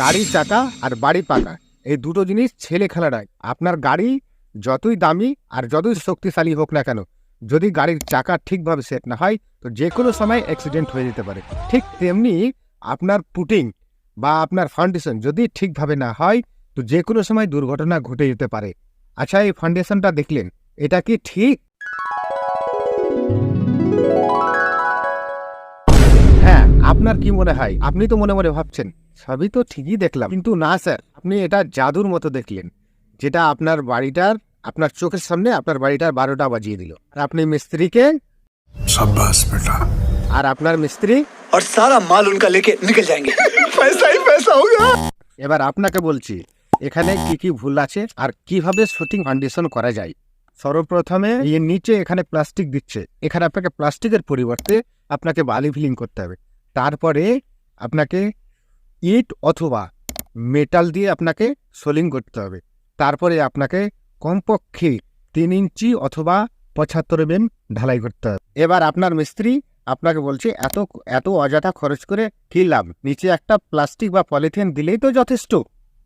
গাড়ির চাকা আর বাড়ি পাকা। এই দুটো জিনিস ছেলে খেলা নয়। আপনার গাড়ি যতই দামি আর যতই শক্তিশালী হোক না কেন, যদি গাড়ির চাকা ঠিকভাবে সেট না হয়, তো যে কোনো সময় অ্যাক্সিডেন্ট হয়ে যেতে পারে। ঠিক তেমনি আপনার পুটিং বা আপনার ফাউন্ডেশন যদি ঠিকভাবে না হয়, তো যে কোনো সময় দুর্ঘটনা ঘটে যেতে পারে। আচ্ছা এই ফাউন্ডেশনটা দেখলেন, এটা কি ঠিক? আপনার কি মনে হয় আপনি তো মনে মনে ভাবছেন সবই তো ঠিকই দেখলাম কিন্তু না স্যার আপনি এটা জাদুর মতো দেখলেন যেটা আপনার বাড়িটার আপনার চোখের সামনে আপনার বাড়িটার বারোটা বাজিয়ে দিল আর আপনি মিস্ত্রিকে शाबाश बेटा আর আপনার মিস্ত্রি और सारा माल उनका लेके निकल जाएंगे पैसा ही पैसा होगा এবার আপনাকে বলছি এখানে কি কি ভুল আছে আর কিভাবে শুটিং ফাউন্ডেশন করা যায় সর্বপ্রথমে এর নিচে এখানে প্লাস্টিক দিচ্ছে এখানে আপনাকে প্লাস্টিকের পরিবর্তে আপনাকে বালি ফিলিং করতে হবে তারপরে আপনাকে ইট অথবা মেটাল দিয়ে আপনাকে সোলিং করতে হবে। তারপরে আপনাকে কমপক্ষে তিন ইঞ্চি অথবা পঁচাত্তর এম ঢালাই করতে হবে। এবার আপনার মিস্ত্রি আপনাকে বলছে এত এত অযথা খরচ করে কি লাভ? নিচে একটা প্লাস্টিক বা পলিথিন দিলেই তো যথেষ্ট।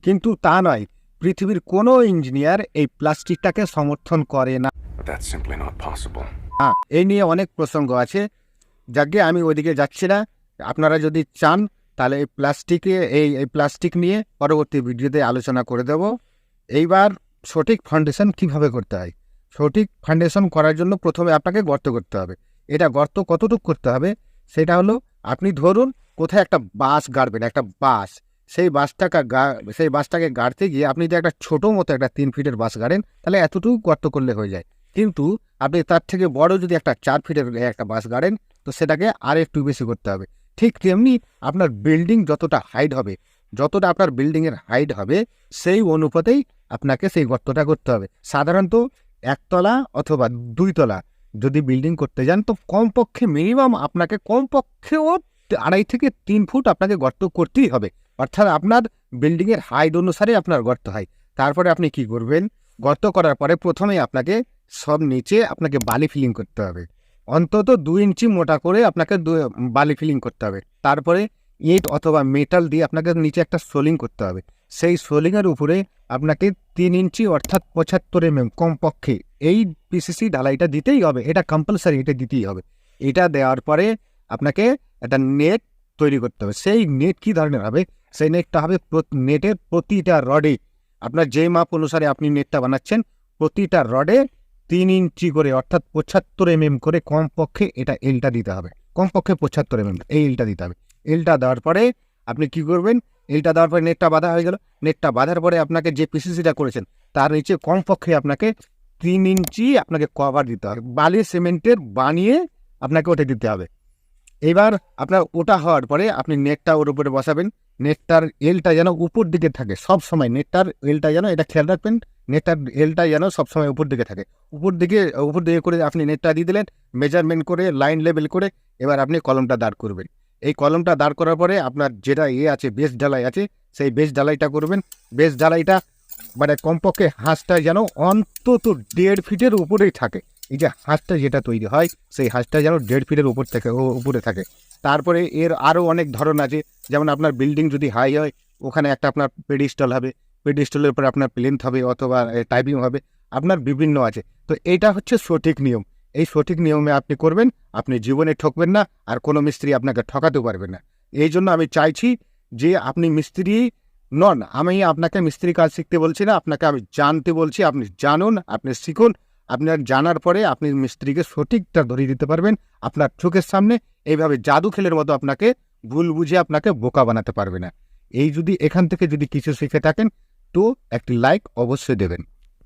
কিন্তু তা নয় পৃথিবীর কোনো ইঞ্জিনিয়ার এই প্লাস্টিকটাকে সমর্থন করে না. হ্যাঁ এই নিয়ে অনেক প্রসঙ্গ আছে। যাকে আমি ওইদিকে যাচ্ছি না। আপনারা যদি চান, তাহলে এই প্লাস্টিকে, এই এই প্লাস্টিক নিয়ে পরবর্তী ভিডিওতে আলোচনা করে দেব। এইবার সঠিক ফাউন্ডেশন কীভাবে করতে হয়? সঠিক ফাউন্ডেশন করার জন্য প্রথমে আপনাকে গর্ত করতে হবে। এটা গর্ত কতটুকু করতে হবে? সেটা হলো, আপনি ধরুন কোথায় একটা বাস গাড়বেন, একটা বাস সেই বাসটাকে সেই বাসটাকে গাড়তে গিয়ে আপনি যদি একটা ছোটো মতো একটা তিন ফিটের বাস গাড়েন, তাহলে এতটুকু গর্ত করলে হয়ে যায়। কিন্তু আপনি তার থেকে বড় যদি একটা চার ফিটের একটা বাস গাড়েন, তো সেটাকে আর একটু বেশি করতে হবে। ঠিক তেমনি আপনার বিল্ডিং যতটা হাইট হবে, যতটা আপনার বিল্ডিংয়ের হাইট হবে, সেই অনুপাতেই আপনাকে সেই গর্তটা করতে হবে। সাধারণত একতলা অথবা দুইতলা যদি বিল্ডিং করতে যান, তো কমপক্ষে মিনিমাম আপনাকে কমপক্ষেও আড়াই থেকে তিন ফুট আপনাকে গর্ত করতেই হবে। অর্থাৎ আপনার বিল্ডিংয়ের হাইট অনুসারে আপনার গর্ত হয়। তারপরে আপনি কি করবেন? গর্ত করার পরে প্রথমেই আপনাকে সব নিচে আপনাকে বালি ফিলিং করতে হবে। অন্তত দু ইঞ্চি মোটা করে আপনাকে বালি ফিলিং করতে হবে। তারপরে ইট অথবা মেটাল দিয়ে আপনাকে নিচে একটা সোলিং করতে হবে। সেই সোলিংয়ের উপরে আপনাকে তিন ইঞ্চি অর্থাৎ পঁচাত্তর এম এম কমপক্ষে এই পিসিসি ঢালাইটা দিতেই হবে। এটা কম্পালসারি এটা দিতেই হবে। এটা দেওয়ার পরে আপনাকে একটা নেট তৈরি করতে হবে। সেই নেট কী ধরনের হবে? সেই নেটটা হবে নেটের প্রতিটা রডে আপনার যে মাপ অনুসারে আপনি নেটটা বানাচ্ছেন, প্রতিটা রডে তিন ইঞ্চি করে, অর্থাৎ পঁচাত্তর এম করে কমপক্ষে এটা এলটা দিতে হবে। কমপক্ষে পঁচাত্তর এম এই এলটা দিতে হবে। এলটা দেওয়ার পরে আপনি কি করবেন? এলটা দেওয়ার পরে নেটটা বাঁধা হয়ে গেল। নেটটা বাঁধার পরে আপনাকে যে পিসিসিটা করেছেন, তার নিচে কমপক্ষে আপনাকে তিন ইঞ্চি আপনাকে কভার দিতে হবে। বালি সিমেন্টের বানিয়ে আপনাকে ওটা দিতে হবে। এবার আপনার ওটা হওয়ার পরে আপনি নেটটা ওর উপরে বসাবেন। নেটটার এলটা যেন উপর দিকে থাকে। সব সময় নেটটার এলটা যেন, এটা খেয়াল রাখবেন। নেটটার এলটা যেন সবসময় উপর দিকে থাকে। উপর দিকে উপর দিকে করে আপনি নেটটা দিয়ে দিলেন মেজারমেন্ট করে লাইন লেভেল করে এবার আপনি কলমটা দাঁড় করবেন। এই কলমটা দাঁড় করার পরে আপনার যেটা ইয়ে আছে বেস ঢালাই আছে, সেই বেস ঢালাইটা করবেন। বেস ঢালাইটা মানে কমপক্ষে হাঁসটা যেন অন্তত দেড় ফিটের উপরেই থাকে। এই যে হাঁসটা যেটা তৈরি হয়, সেই হাঁসটা যেন দেড় ফিটের উপর থেকে উপরে থাকে। তারপরে এর আরও অনেক ধরন আছে। যেমন আপনার বিল্ডিং যদি হাই হয়, ওখানে একটা আপনার পেডিস্টল হবে। পেডিস্টলের উপরে আপনার প্লেন্থ হবে অথবা টাইপিং হবে, আপনার বিভিন্ন আছে। তো এইটা হচ্ছে সঠিক নিয়ম। এই সঠিক নিয়মে আপনি করবেন, আপনি জীবনে ঠকবেন না, আর কোনো মিস্ত্রি আপনাকে ঠকাতেও পারবে না। এই জন্য আমি চাইছি যে আপনি মিস্ত্রি নন, আমি আপনাকে মিস্ত্রি কাজ শিখতে বলছি না, আপনাকে আমি জানতে বলছি, আপনি জানুন, আপনি শিখুন, আপনার জানার পরে আপনি মিস্ত্রিকে সঠিকটা ধরিয়ে দিতে পারবেন আপনার চোখের সামনে, এইভাবে জাদু খেলের মতো আপনাকে ভুল বুঝে আপনাকে বোকা বানাতে পারবে না। এই যদি এখান থেকে যদি কিছু শিখে থাকেন তো একটি লাইক অবশ্যই দেবেন।